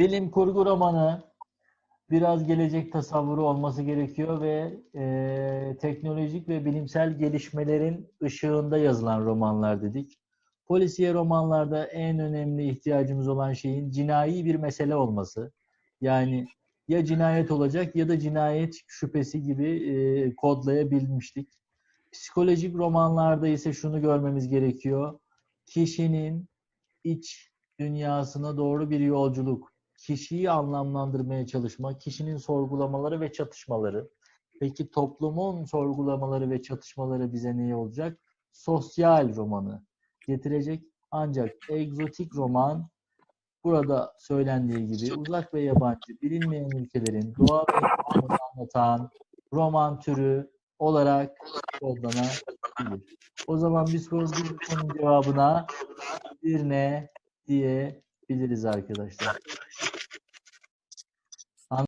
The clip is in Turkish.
Bilim kurgu romanı biraz gelecek tasavvuru olması gerekiyor ve e, teknolojik ve bilimsel gelişmelerin ışığında yazılan romanlar dedik. Polisiye romanlarda en önemli ihtiyacımız olan şeyin cinayi bir mesele olması. Yani ya cinayet olacak ya da cinayet şüphesi gibi e, kodlayabilmiştik. Psikolojik romanlarda ise şunu görmemiz gerekiyor. Kişinin iç dünyasına doğru bir yolculuk, kişiyi anlamlandırmaya çalışma, kişinin sorgulamaları ve çatışmaları. Peki toplumun sorgulamaları ve çatışmaları bize ne olacak? Sosyal romanı getirecek. Ancak egzotik roman burada söylendiği gibi uzak ve yabancı bilinmeyen ülkelerin doğa ve anlatan roman türü olarak kodlanabilir. O zaman biz sorduğumuz sorunun cevabına bir ne diyebiliriz arkadaşlar.